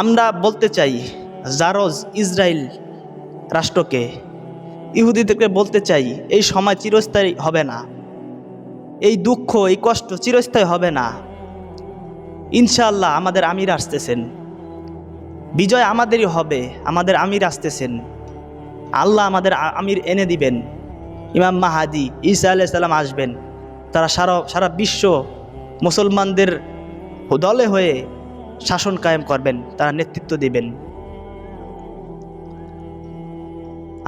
আমরা বলতে চাই জারজ ইসরায়েল রাষ্ট্রকে, ইহুদিদেরকে বলতে চাই, এই সময় চিরস্থায়ী হবে না। এই দুঃখ, এই কষ্ট চিরস্থায়ী হবে না। ইনশাআল্লাহ আমাদের আমির আসতেছেন। বিজয় আমাদেরই হবে, আমাদের আমির আসতেছেন। আল্লাহ আমাদের আমির এনে দিবেন। ইমাম মাহাদি ঈসা আলাইসাল্লাম আসবেন। তারা সারা সারা বিশ্ব মুসলমানদের দলে হয়ে শাসন কায়েম করবেন, তারা নেতৃত্ব দিবেন।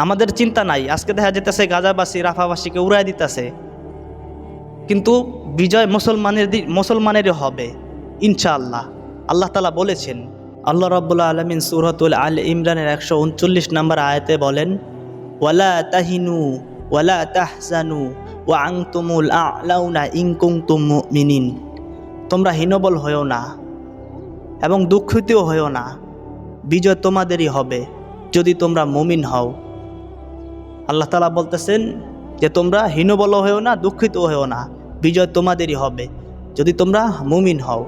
আমাদের চিন্তা নাই, আজকে দেখা যেতেছে গাজাবাসী, রাফাবাসীকে উড়াই দিতেছে। কিন্তু বিজয় মুসলমানের মুসলমানেরই হবে, ইনশাআল্লাহ। আল্লাহ তালা বলেছেন, আল্লাহ রব্বুল্লা আলমিন সুরতুল আল ইমরানের একশো উনচল্লিশ নম্বর আয়াতে বলেন, ওয়ালা তাহিনু ওয়ালা তাহজানু ওয়া আংতুমুল আলাউনা ইংকুং তুম মিনিন তোমরা হীনবল হয়েও না। এবং দুঃখিতও হয়েও না। বিজয় তোমাদেরই হবে, যদি তোমরা মুমিন হও। আল্লাহ তালা বলতেছেন যে, তোমরা হীনবল হয়েও না দুঃখিত হয়েও না, বিজয় তোমাদেরই হবে, যদি তোমরা মুমিন হও।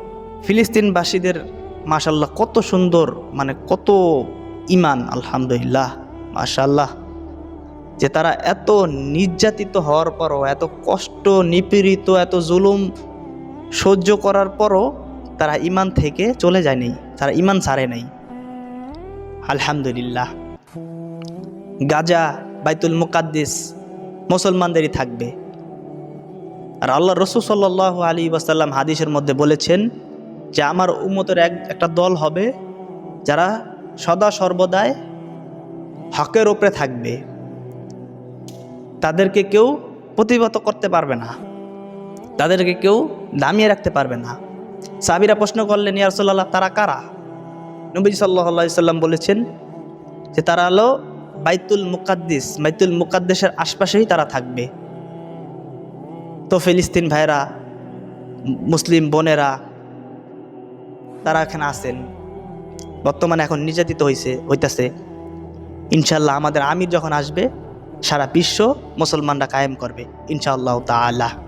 ফিলিস্তিনবাসীদের মাশাল্লাহ কত সুন্দর মানে কত ইমান আলহামদুলিল্লাহ মাশাল্লাহ যে তারা এত নির্যাতিত হওয়ার পরও, এত কষ্ট, নিপীড়িত, এত জুলুম সহ্য করার পরও তারা ইমান থেকে চলে যায়নি তারা ইমান ছাড়ে নাই। আলহামদুলিল্লাহ। গাজা, বাইতুল মুকাদ্দিস মুসলমানদেরই থাকবে। আর আল্লাহ রসুল সাল্লাহ আলী ওয়াসাল্লাম হাদিসের মধ্যে বলেছেন যে, আমার উম্মতের এক, একটা দল হবে যারা সদা সর্বদাই হকের ওপরে থাকবে। তাদেরকে কেউ প্রতিহত করতে পারবে না। তাদেরকে কেউ দামিয়ে রাখতে পারবে না। সাবিরা প্রশ্ন করলেন ইয়ারসোল্লাহ তারা কারা? নবীজি সাল্লাহ সাল্লাম বলেছেন যে তারা হলো বাইতুল মুকাদ্দিস, বাইতুল মুকাদ্দেশের আশপাশেই তারা থাকবে। তো ফিলিস্তিন ভাইরা মুসলিম বোনেরা, তারা এখানে আছেন। বর্তমানে এখন নির্যাতিত হয়েছে হইতাছে। ইনশাল্লাহ আমাদের আমির যখন আসবে, সারা বিশ্ব মুসলমানরা কায়েম করবে, ইনশাআল্লাহ তাআলা।